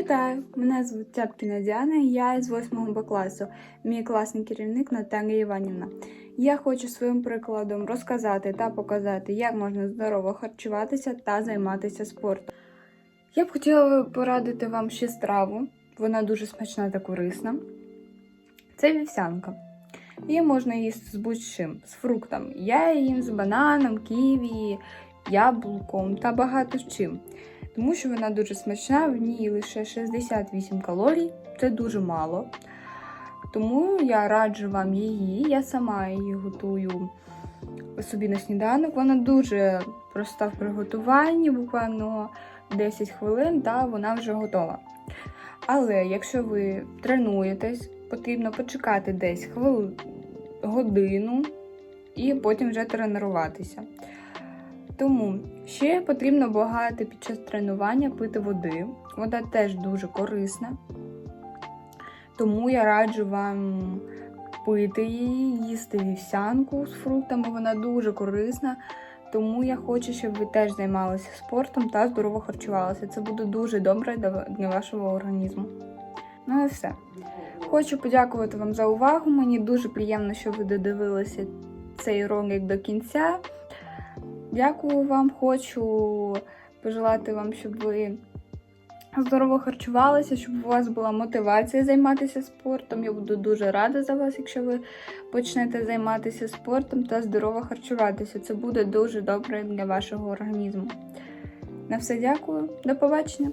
Вітаю! Мене звуть Тяпкіна Діана, я з 8 Б класу. Мій класний керівник Наталія Іванівна. Я хочу своїм прикладом розказати та показати, як можна здорово харчуватися та займатися спортом. Я б хотіла порадити вам ще страву. Вона дуже смачна та корисна. Це вівсянка. Її можна їсти з будь-чим, з фруктом. Я їм з бананом, ківі, яблуком та багато чим. Тому що вона дуже смачна, в ній лише 68 калорій, це дуже мало. Тому я раджу вам її. Я сама її готую собі на сніданок. Вона дуже проста в приготуванні, буквально 10 хвилин, та вона вже готова. Але якщо ви тренуєтесь, потрібно почекати десь хвилин, годину і потім вже тренуватися. Тому ще потрібно багато під час тренування пити води. Вода теж дуже корисна. Тому я раджу вам пити її, їсти вівсянку з фруктами. Вона дуже корисна. Тому я хочу, щоб ви теж займалися спортом та здорово харчувалися. Це буде дуже добре для вашого організму. Ну і все. Хочу подякувати вам за увагу. Мені дуже приємно, що ви додивилися цей ролик до кінця. Дякую вам, хочу пожелати вам, щоб ви здорово харчувалися, щоб у вас була мотивація займатися спортом. Я буду дуже рада за вас, якщо ви почнете займатися спортом та здорово харчуватися. Це буде дуже добре для вашого організму. На все дякую, до побачення!